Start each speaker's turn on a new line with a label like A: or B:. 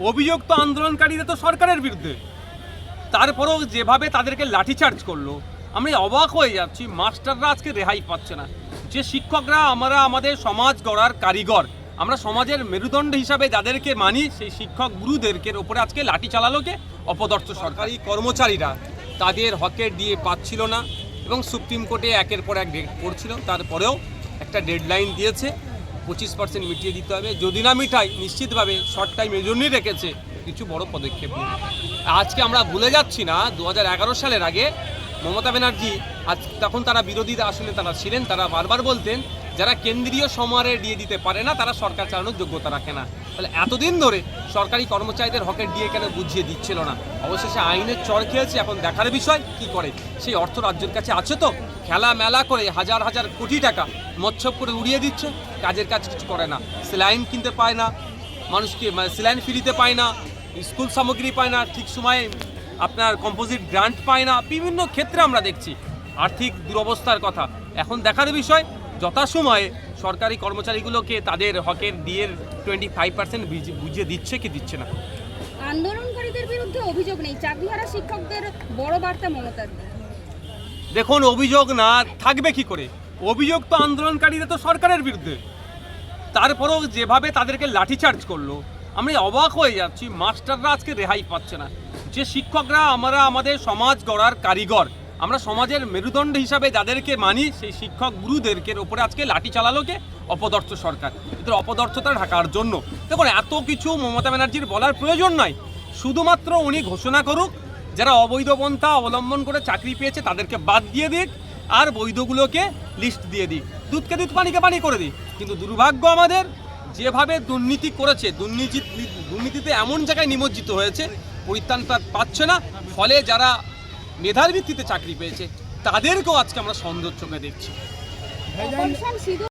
A: অভিযোগ তো আন্দোলনকারীরা তো সরকারের বিরুদ্ধে। তারপরেও যেভাবে তাদেরকে লাঠিচার্জ করল, আমি অবাক হয়ে যাচ্ছি, মাস্টাররা আজকে রেহাই পাচ্ছে না। যে শিক্ষকরা আমরা আমাদের সমাজ গড়ার কারিগর, আমরা সমাজের মেরুদণ্ড হিসাবে যাদেরকে মানি, সেই শিক্ষক গুরুদেরকে ওপরে আজকে লাঠি চালালো কে? অপদর্থ সরকারি। কর্মচারীরা তাদের হকের দিয়ে পাচ্ছিল না এবং সুপ্রিম কোর্টে একের পর এক ডেট পড়ছিল, তারপরেও একটা ডেডলাইন দিয়েছে। পঁচিশ পার্সেন্ট মিটিয়ে দিতে হবে। যদি না মিটাই নিশ্চিতভাবে শর্ট টাইম এজন্যই রেখেছে। কিছু বড় পদক্ষেপ নেবে আজকে আমরা ভুলে যাচ্ছি না, দু হাজার এগারো সালের আগে মমতা ব্যানার্জি আজ তখন তারা বিরোধীরা আসলে তারা ছিলেন, তারা বারবার বলতেন, যারা কেন্দ্রীয় সমারে দিয়ে দিতে পারে না, তারা সরকার চালানোর যোগ্যতা রাখে না। তাহলে এতদিন ধরে সরকারি কর্মচারীদের হকের দিয়ে কেন বুঝিয়ে দিচ্ছিল না? অবশেষে আইনের চর খেয়েছে, এখন দেখার বিষয় কি করে? সেই অর্থ রাজ্যের কাছে আছে তো? খেলা মেলা করে হাজার হাজার কোটি টাকা মৎস্যপ করে উড়িয়ে দিচ্ছে কাজের কাজ কিছু করে না। সেলাইন কিনতে পায় না মানুষকে মানে সেলাইন ফ্রিতে পায় না স্কুল সামগ্রী পায় না ঠিক সময়ে আপনার কম্পোজিট গ্রান্ট পায় না বিভিন্ন ক্ষেত্রে আমরা দেখছি আর্থিক দুরবস্থার কথা। এখন দেখার বিষয় যথাসময়ে সরকারি কর্মচারীগুলোকে তাদের হকের ডিএর টোয়েন্টি ফাইভ পার্সেন্ট বুঝিয়ে দিচ্ছে কি দিচ্ছে না?
B: আন্দোলনকারীদের বিরুদ্ধে অভিযোগ নেই চাকরিহারা শিক্ষকদের বড় বার্তা মমতার।
A: দেখুন অভিযোগ না থাকবে কি করে? অভিযোগ তো আন্দোলনকারীরা তো সরকারের বিরুদ্ধে। তারপরেও যেভাবে তাদেরকে লাঠিচার্জ করল, আমি অবাক হয়ে যাচ্ছি, মাস্টাররা আজকে রেহাই পাচ্ছে না। যে শিক্ষকরা আমরা আমাদের সমাজ গড়ার কারিগর, আমরা সমাজের মেরুদণ্ড হিসাবে যাদেরকে মানি, সেই শিক্ষক গুরুদেরকে ওপরে আজকে লাঠি চালালো কে? অপদর্থ সরকার। এদের অপদর্থতা ঢাকার জন্য। দেখুন, এত কিছু মমতা ব্যানার্জির বলার প্রয়োজন নাই। শুধুমাত্র উনি ঘোষণা করুক, যারা অবৈধ পন্থা অবলম্বন করে চাকরি পেয়েছে তাদেরকে বাদ দিয়ে দিক। আর বৈধগুলোকে লিস্ট দিয়ে দিই। দুধকে দুধ পানিকে পানি করে দিই। কিন্তু দুর্ভাগ্য আমাদের, যেভাবে দুর্নীতি করেছে, দুর্নীতি, দুর্নীতিতে এমন জায়গায় নিমজ্জিত হয়েছে, পরিত্রাণ পাচ্ছে না। ফলে যারা মেধার ভিত্তিতে চাকরি পেয়েছে, তাদেরকেও আজকে আমরা সন্দেহ চোখে দেখছি।